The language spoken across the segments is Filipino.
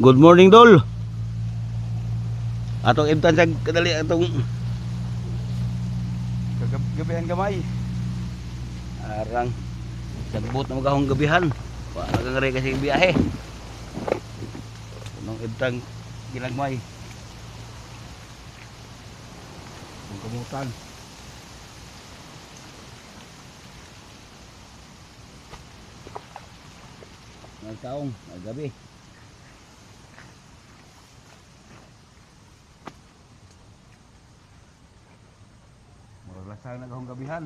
Good morning dol. Atong ibtan sa kadali atong gabihan gamay. Arang sagbot na magahong gabihan. Wa nagangari kasi biyahe. Nung ibtang ginagmay. Kung kamutan. Nagtaong, nagabi. Murag lasang nagahong gabihan.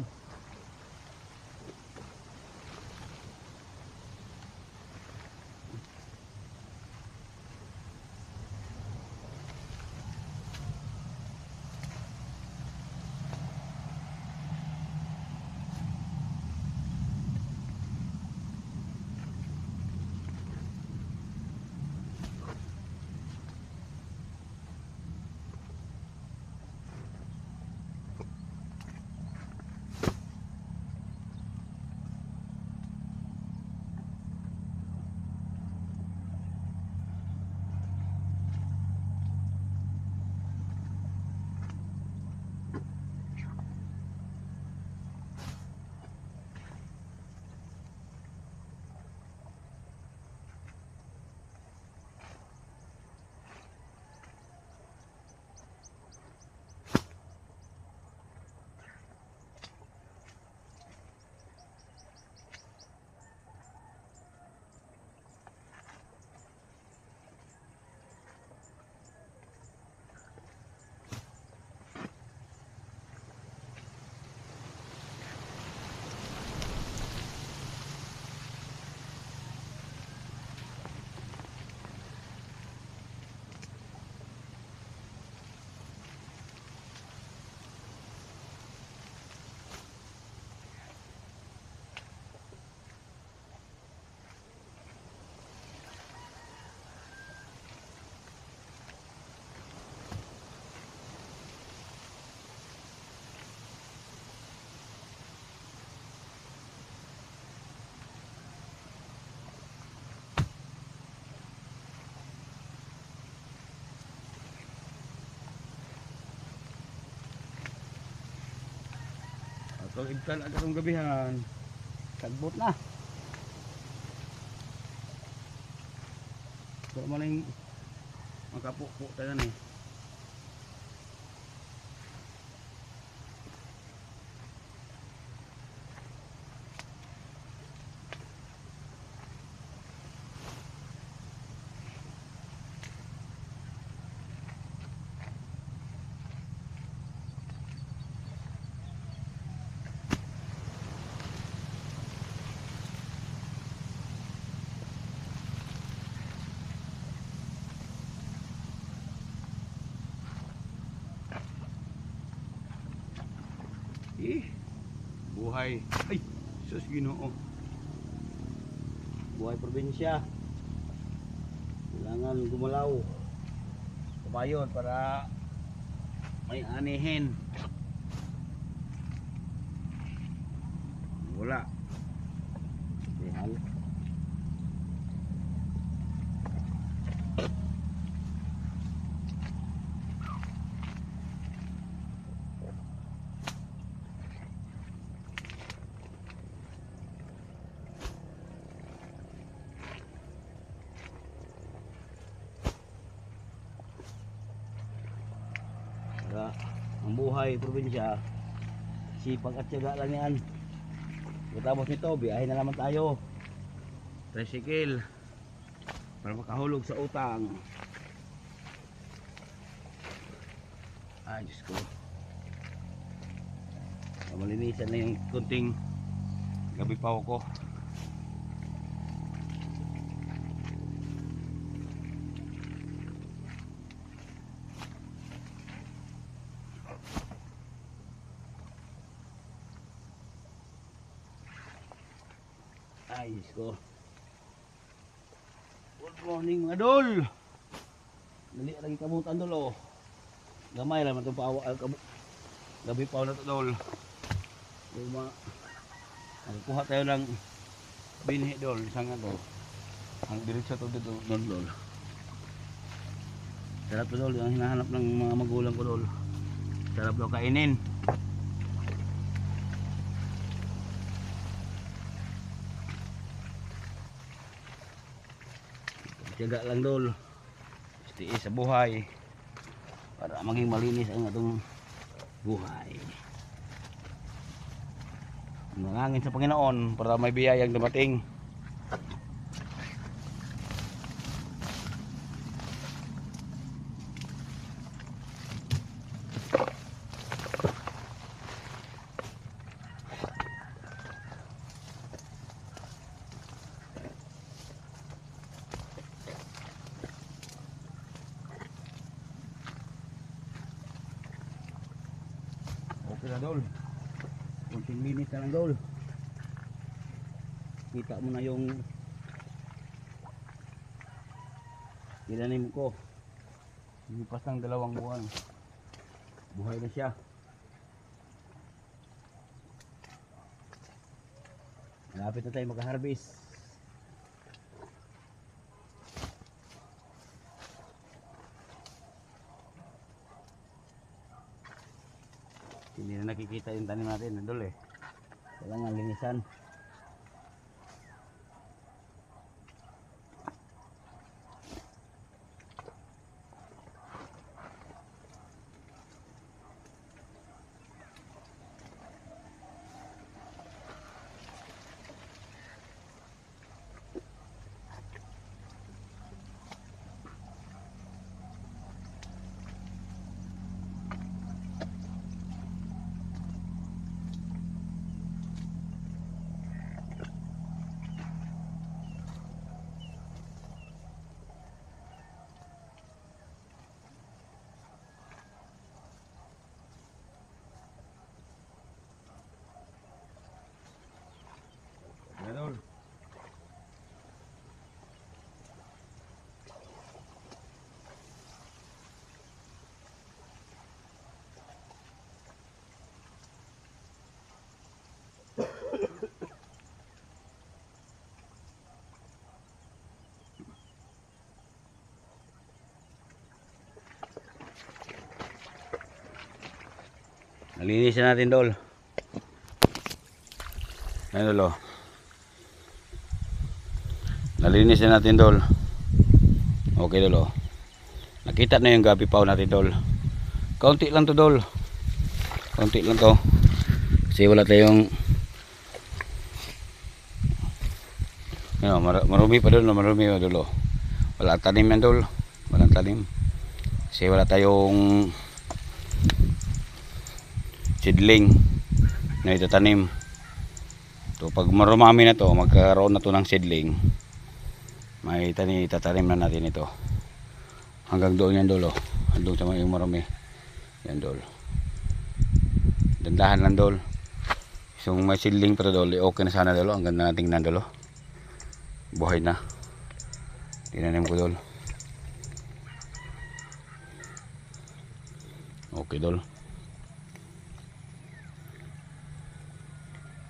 Atong ibtan at atong gabihan. Sagbot na. So man yung makapukpuk tayo ni. Eh, buhay. Ay, sus ginoo. Buhay probinsya. Kailangan gumalaw. Kumayon para may anihin. Buhay probinsya, sipag at syaga lang yan. Pagkatapos nito, biyahe na naman tayo. Tricycle. Para makahulog sa utang. Ay, Diyos ko. Malinisan na yung kunting gabi pa ko. Ay, ko. Good morning mga dol. Dali lagi kamutan dol oh. Gamay lang itong paawa. ah, Gabi pa na ito dol. Mga Nagkuha tayo ng binhi dol. Isang ano. Ang diretso to dito doon dol. Sarap dol, ang hinahanap ng mga magulang ko dol. Sarap daw kainin. Tiyaga lang dol. Tiis sa buhay. Para maging malinis ang atong buhay. Nangangin sa Panginoon para may biyayang dumating. Na dol. Kunting minutes na lang dol. Kita mo na yung tinanim ko. Lipas ng dalawang buwan. Buhay na siya. Malapit na tayo mag-harvest. Nakikita yung tanim natin, nandol eh. Kailangan linisan. Nalinis na natin dol. Lo? Nalinis na natin dol. Okay dol oh. Nakita na yung gabi paw natin dol. Kaunti lang to dol. Kaunti lang to. Kasi wala tayong Ano, mar marumi pa dol, marumi pa dol. oh. Wala tanim yan dol. Walang tanim. Kasi wala tayong seedling na itatanim. To pag marumami na to, magkaroon na to ng seedling. May tani itatanim na natin ito. Hanggang doon yan dol oh. Hanggang sa may marumi. Yan dol. Dandahan lang dol. So may seedling pero dol, eh, okay na sana dol. oh. Ang ganda nating nan dol. oh. Buhay na. Tinanim ko dol. Okay dol.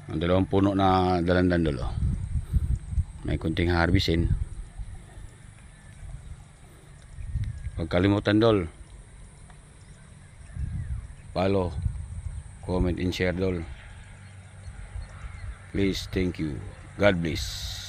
Ang dalawang puno na dalandan dolo. May kunting harvestin. Huwag kalimutan dol. Follow, comment and share dol. Please, thank you. God bless.